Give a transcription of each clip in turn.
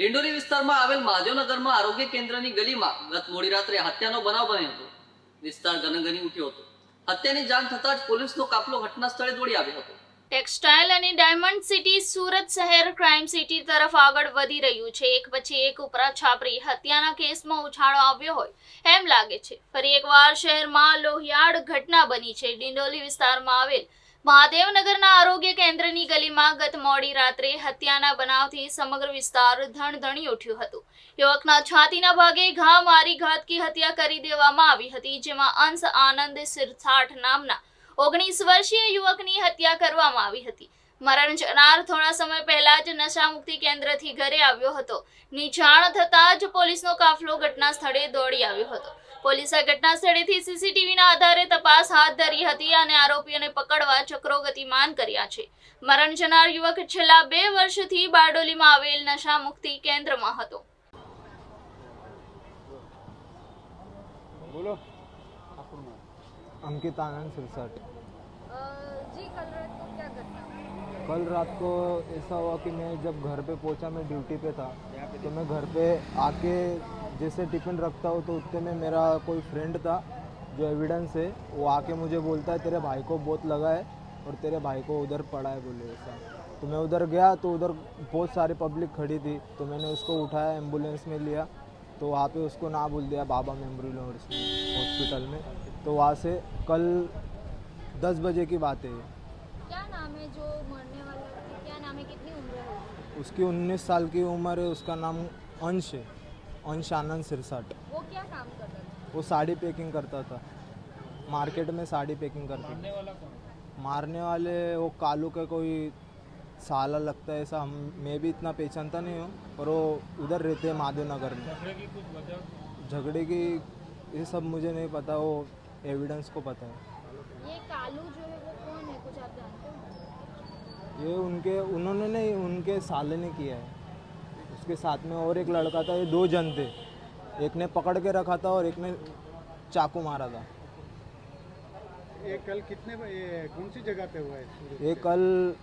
ડિંડોલી વિસ્તારમાં આવેલ મહાદેવનગરમાં આરોગ્ય કેન્દ્રની ગલીમાં ગત મોડી રાત્રે હત્યાનો બનાવ બન્યો હતો. વિસ્તાર ગનગની ઉઠ્યો હતો. હત્યાની જાણ થતાં જ પોલીસનો કાફલો ઘટના સ્થળે દોડી આવ્યો હતો. ટેક્સટાઇલ અને ડાયમંડ સિટી સુરત શહેર ક્રાઇમ સિટી તરફ આગળ વધી રહ્યું છે. એક પછી એક ઉપરા છાપરી હત્યાના કેસમાં ઉછાળો આવ્યો હોય એમ લાગે છે. ફરી એકવાર શહેરમાં લોહિયાળ ઘટના બની છે. ડિંડોલી વિસ્તારમાં આવેલ મહાદેવનગરના આરોગ્ય કેન્દ્રની ગલીમાં ગત મોડી રાત્રે હત્યાના બનાવથી સમગ્ર વિસ્તાર ધણધણી ઉઠ્યું હતું. યુવકના છાતીના ભાગે ઘા મારી ઘાતકી હત્યા કરી દેવામાં આવી હતી, જેમાં અંશ આનંદ સિરસાઠ નામના ઓગણીસ વર્ષીય યુવકની હત્યા કરવામાં આવી હતી. મરણ જનાર થોડા સમય પહેલા જ નશામુક્તિ કેન્દ્રથી ઘરે આવ્યો હતો. ની જાણ થતાં જ પોલીસનો કાફલો ઘટના સ્થળે દોડી આવ્યો હતો. પોલીસે ઘટના સ્થળેથી સીસીટીવીના આધારે તપાસ હાથ ધરી હતી અને આરોપીઓને પકડવા ચક્રો ગતિમાન કર્યા છે મરણ જનાર યુવક છેલ્લા બે વર્ષથી બારડોલીમાં આવેલ નશામુક્તિ કેન્દ્રમાં હતો बोलो अंकित आनंद सिरसठ जी कल रात को क्या घटना कल रात को ऐसा हुआ कि मैं जब घर पे पहुंचा मैं ड्यूटी पे था तो मैं घर पे आके जैसे टिफ़िन रखता हूँ तो उतने में मेरा कोई फ्रेंड था जो एविडेंस है, वो आके मुझे बोलता है, तेरे भाई को बहुत लगा है और तेरे भाई को उधर पड़ा है, बोले ऐसा। तो मैं उधर गया तो उधर बहुत सारी पब्लिक खड़ी थी तो मैंने उसको उठाया एंबुलेंस में लिया तो वहाँ पे उसको ना बोल दिया, बाबा मेमोरियल हॉस्पिटल में। तो वहाँ से कल दस बजे की बात है क्या नाम है जो मरने वाला नाम है? कितनी उम्र है उसकी 19 साल की उम्र है उसका नाम अंश है। अंश आनंद सिरसाट। वो क्या काम करता था? वो साड़ी पैकिंग करता था। मार्केट में साड़ी पैकिंग करता मारने वाला था मारने वाले वो कालू का कोई साला लगता है ऐसा। हम मैं भी इतना पहचानता नहीं हूँ पर वो उधर रहते हैं माधव नगर में। झगड़े की ये सब मुझे नहीं पता वो एविडेंस को पता है। ये कालू जो है वो कौन है कुछ आप जानते हो ये उनके उन्होंने नहीं उनके साले ने किया है। उसके साथ में और एक लड़का था ये दो जन थे। एक ने पकड़ के रखा था और एक ने चाकू मारा था। ये कल कितने ये कौन सी जगह पे हुआ है? ये कल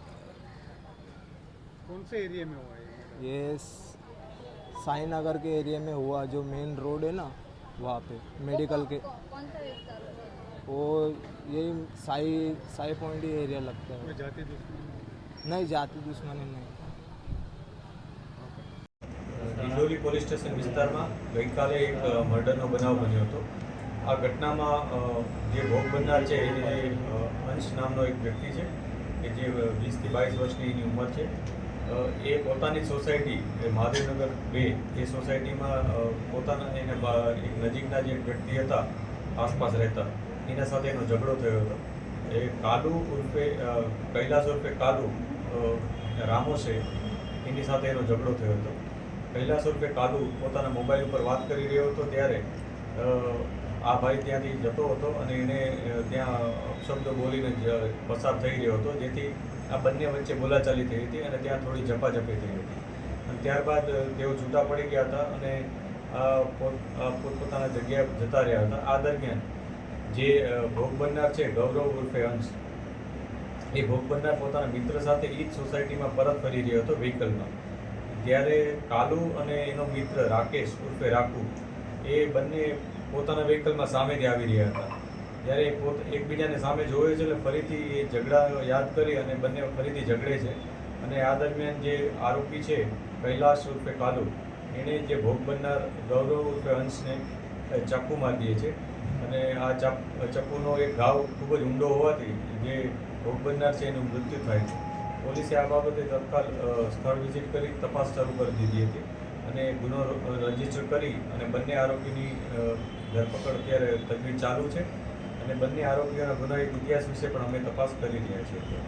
कौन से एरिया में हुआ है ये साई नगर के एरिया में हुआ जो मेन रोड है ना वहाँ पे मेडिकल के। वो यही साई साई पॉइंट एरिया लगता है। નહીં જાતિ દુશ્મની નહીં ડિંડોલી પોલીસ સ્ટેશન વિસ્તારમાં ગઈકાલે એક મર્ડરનો બનાવ બન્યો હતો. આ ઘટનામાં જે ભોગ બનનાર છે એ અંશ નામનો એક વ્યક્તિ છે, કે જે વીસથી બાવીસ વર્ષની એની ઉંમર છે. એ પોતાની સોસાયટી મહાદેવનગર બે, એ સોસાયટીમાં પોતાના એને એક નજીકના જે વ્યક્તિ હતા, આસપાસ રહેતા, એના સાથે એનો ઝઘડો થયો હતો. એ કાલુ ઉર્ફે કૈલાસ ઉર્ફે કાલુ રામો છે, એની સાથે એનો ઝઘડો થયો હતો. કૈલાસ ઉર્ફે કાલુ પોતાના મોબાઈલ ઉપર વાત કરી રહ્યો હતો ત્યારે આ ભાઈ ત્યાંથી જતો હતો અને એને ત્યાં અપશબ્દો બોલીને પસાર થઈ રહ્યો હતો, જેથી આ બંને વચ્ચે બોલાચાલી થઈ હતી અને ત્યાં થોડી ઝપાઝપી થઈ હતી. અને ત્યારબાદ તેઓ છૂટા પડી ગયા હતા અને પોતપોતાના જગ્યાએ જતા રહ્યા હતા. આ દરમિયાન જે ભોગ બનનાર છે ગૌરવ ઉર્ફે અંશ, એ ભોગ બનનાર પોતાના મિત્ર સાથે એ જ સોસાયટીમાં પરત ફરી રહ્યો હતો વ્હીકલમાં. ત્યારે કાલુ અને એનો મિત્ર રાકેશ ઉર્ફે રાખુ, એ બંને પોતાના વ્હીકલમાં સામેથી આવી રહ્યા હતા. ત્યારે પોત, એકબીજાને સામે જોવે છે એટલે ફરીથી એ ઝઘડા યાદ કરી અને બંને ફરીથી ઝઘડે છે. અને આ દરમિયાન જે આરોપી છે કૈલાશ ઉર્ફે કાલુ એણે જે ભોગ બનનાર ગૌરવ ઉર્ફે અંશને ચાકુ મારી દે છે. અને આ ચાપ, ચપ્પુનો એક ઘાવ ખૂબ જ ઊંડો હોવાથી જે ભોગ બનનાર છે એનું મૃત્યુ થાય છે. પોલીસે આ બાબતે તત્કાલ સ્થળ વિઝિટ કરી તપાસ શરૂ કરી દીધી હતી અને ગુનો રજિસ્ટર કરી અને બંને આરોપીની ધરપકડ અત્યારે તજવીજ ચાલુ છે. અને બંને આરોપીઓના ગુનાહિત ઇતિહાસ વિશે પણ અમે તપાસ કરી રહ્યા છીએ.